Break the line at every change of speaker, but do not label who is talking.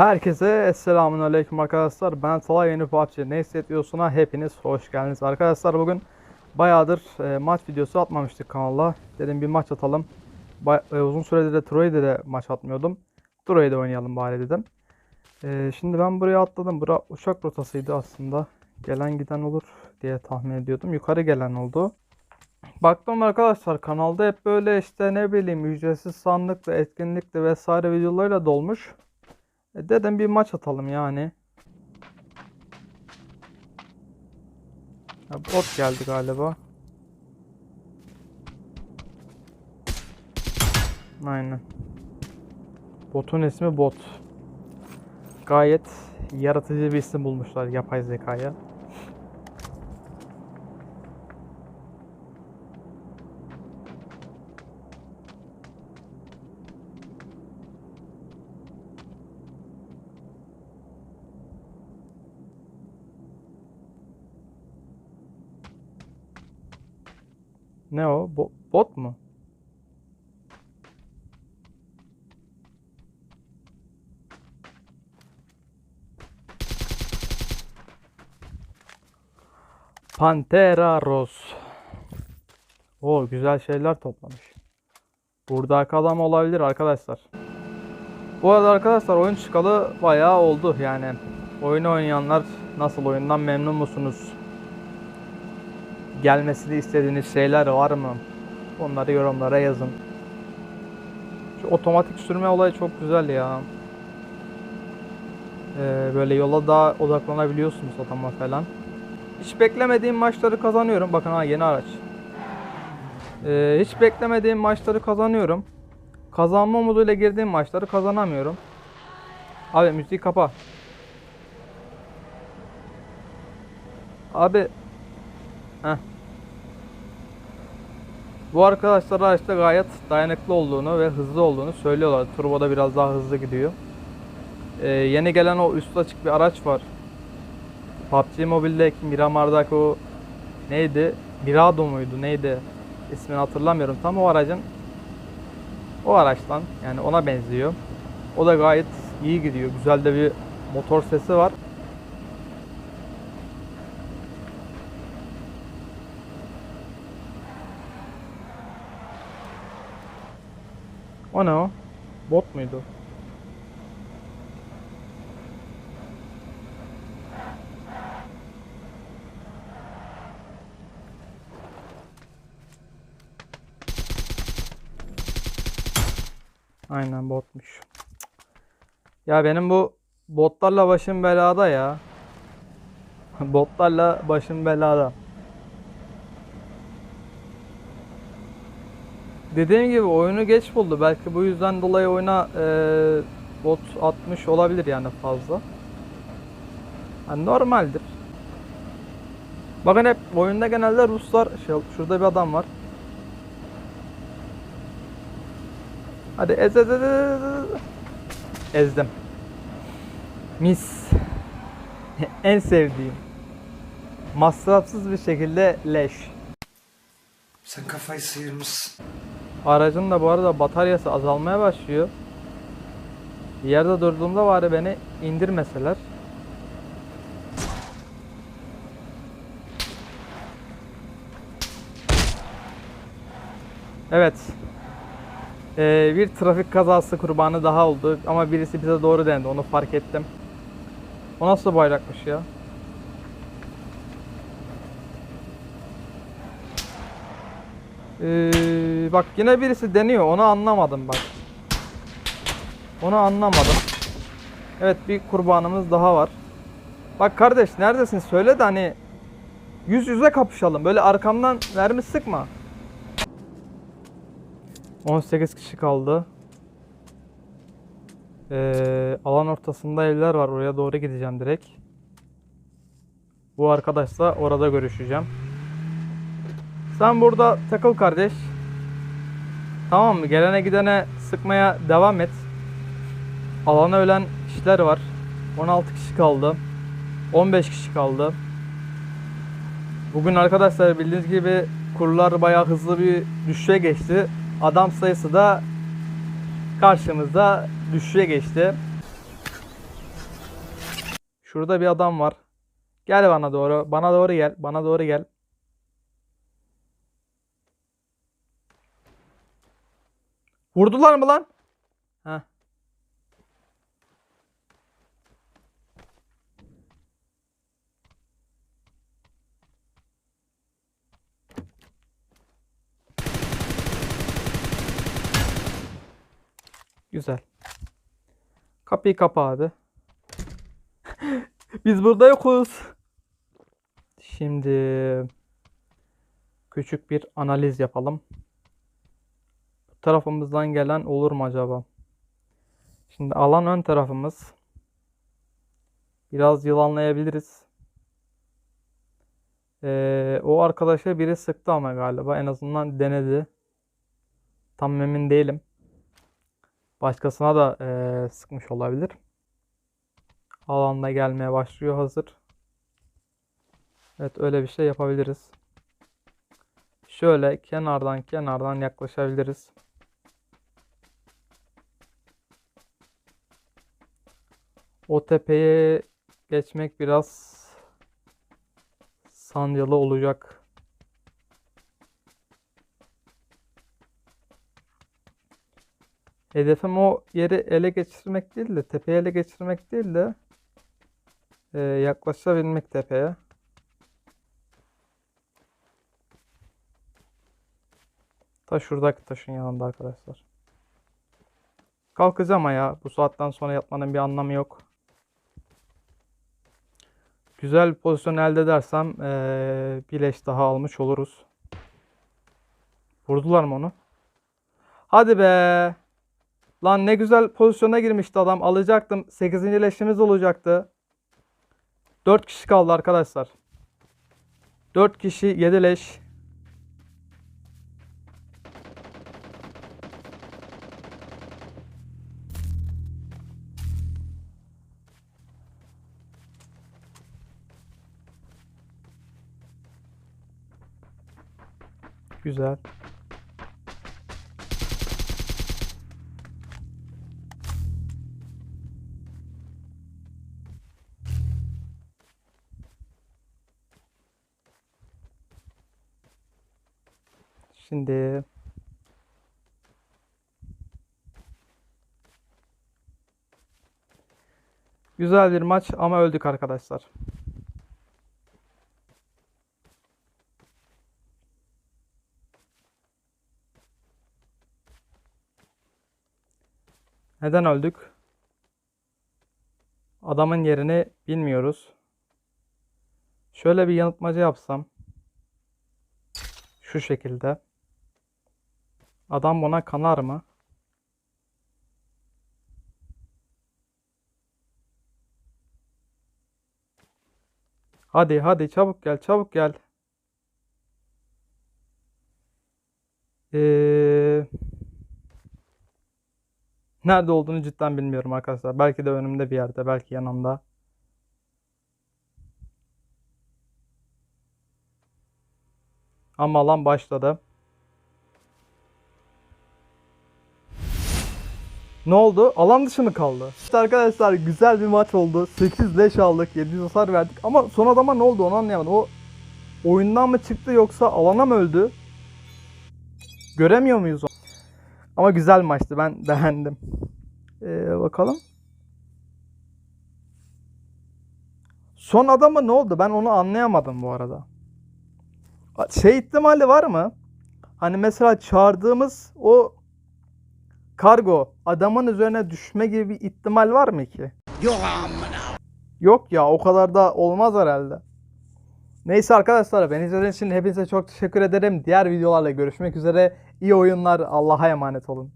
Herkese Esselamun Aleyküm arkadaşlar. Ben Talay Yeni PUBG Neyse Yetiyorsun'a hepiniz hoş geldiniz. Arkadaşlar bugün bayağıdır e, maç videosu atmamıştık kanala. Dedim bir maç atalım. Ba- e, uzun süredir de Troy'de de maç atmıyordum. Troy'de oynayalım bari dedim. E, şimdi ben buraya atladım. Bura uçak rotasıydı aslında. Gelen giden olur diye tahmin ediyordum. Yukarı gelen oldu. Baktım arkadaşlar kanalda hep böyle işte ne bileyim ücretsiz sandıkla, etkinlikle vesaire videolarıyla dolmuş. E dedim bir maç atalım yani. Ha, bot geldi galiba. Aynen. Botun ismi bot. Gayet yaratıcı bir isim bulmuşlar yapay zekaya. Ne o? Bo- bot mu? Pantera Ros. O güzel şeyler toplamış. Buradaki adam olabilir arkadaşlar. Bu arada arkadaşlar oyun çıkalı bayağı oldu yani. Oyunu oynayanlar nasıl oyundan memnun musunuz? Gelmesini istediğiniz şeyler var mı? Onları yorumlara yazın. Şu otomatik sürme olayı çok güzel ya. Ee, böyle yola daha odaklanabiliyorsunuz adama falan. Hiç beklemediğim maçları kazanıyorum. Bakın ha yeni araç. Ee, hiç beklemediğim maçları kazanıyorum. Kazanma umuduyla girdiğim maçları kazanamıyorum. Abi müziği kapa. Abi Heh. Bu arkadaşlar araçta gayet dayanıklı olduğunu ve hızlı olduğunu söylüyorlar. Turbo'da biraz daha hızlı gidiyor. Ee, yeni gelen o üstü açık bir araç var. PUBG Mobile'deki Miramar'daki o neydi? Mirado muydu neydi? İsmini hatırlamıyorum. Tam o aracın o araçtan yani ona benziyor. O da gayet iyi gidiyor. Güzel de bir motor sesi var. O ne o? Bot muydu? Aynen botmuş. Ya benim bu botlarla başım belada ya. Botlarla başım belada. Dediğim gibi oyunu geç buldu. Belki bu yüzden dolayı oyuna e, bot atmış olabilir yani fazla. Yani normaldir. Bakın hep oyunda genelde Ruslar şey, şurada bir adam var. Hadi ez ez ez ez, ez. Ezdim. Mis. en sevdiğim. Masrafsız bir şekilde leş.
Sen kafayı sıyırmışsın.
Aracın da bu arada bataryası azalmaya başlıyor. Yerde durduğumda bari beni indirmeseler. Evet. Ee, bir trafik kazası kurbanı daha oldu ama birisi bize doğru dendi onu fark ettim. O nasıl bayrakmış ya? Ee, bak yine birisi deniyor. Onu anlamadım bak. Onu anlamadım. Evet bir kurbanımız daha var. Bak kardeş neredesin? Söyle de hani yüz yüze kapışalım. Böyle arkamdan mermi sıkma. 18 kişi kaldı. Ee, alan ortasında evler var. Oraya doğru gideceğim direkt. Bu arkadaşla orada görüşeceğim. Sen burada takıl kardeş. Tamam mı? Gelene gidene sıkmaya devam et. Alana ölen kişiler var. 16 kişi kaldı. 15 kişi kaldı. Bugün arkadaşlar bildiğiniz gibi kurlar bayağı hızlı bir düşüşe geçti. Adam sayısı da karşımızda düşüşe geçti. Şurada bir adam var. Gel bana doğru. Bana doğru gel. Bana doğru gel. Vurdular mı lan? Heh. Güzel. Kapıyı kapa abi. Biz burada yokuz. Şimdi küçük bir analiz yapalım. Tarafımızdan gelen olur mu acaba? Şimdi alan ön tarafımız. Biraz yılanlayabiliriz. Ee, o arkadaşa biri sıktı ama galiba en azından denedi. Tam emin değilim. Başkasına da eee, sıkmış olabilir. Alanda gelmeye başlıyor hazır. Evet öyle bir şey yapabiliriz. Şöyle kenardan kenardan yaklaşabiliriz. O tepeye geçmek biraz sancılı olacak. Hedefim o yeri ele geçirmek değil de tepeyi ele geçirmek değil de e, yaklaşabilmek tepeye. Ta şuradaki taşın yanında arkadaşlar. Kalkacağım ya. Bu saatten sonra yatmanın bir anlamı yok. Güzel bir pozisyon elde edersem e, bir leş daha almış oluruz. Vurdular mı onu? Hadi be. Lan ne güzel pozisyona girmişti adam. Alacaktım. 8. leşimiz olacaktı. 4 kişi kaldı arkadaşlar. 4 kişi 7 leş. Güzel. Şimdi güzel bir maç ama öldük arkadaşlar. Neden öldük? Adamın yerini bilmiyoruz. Şöyle bir yanıltmaca yapsam. Şu şekilde. Adam buna kanar mı? Hadi hadi çabuk gel çabuk gel. Ee, nerede olduğunu cidden bilmiyorum arkadaşlar. Belki de önümde bir yerde, belki yanımda. Ama alan başladı. Ne oldu? Alan dışı mı kaldı? İşte arkadaşlar güzel bir maç oldu. 8 leş aldık, 700 hasar verdik. Ama son adama ne oldu onu anlayamadım. O oyundan mı çıktı yoksa alana mı öldü? Göremiyor muyuz onu? Ama güzel maçtı. Ben beğendim. Ee, bakalım. Son adama ne oldu? Ben onu anlayamadım bu arada. Şey ihtimali var mı? Hani mesela çağırdığımız o kargo adamın üzerine düşme gibi bir ihtimal var mı ki?
Yok amına.
Yok ya o kadar da olmaz herhalde. Neyse arkadaşlar beni izlediğiniz için hepinize çok teşekkür ederim. Diğer videolarla görüşmek üzere. İyi oyunlar. Allah'a emanet olun.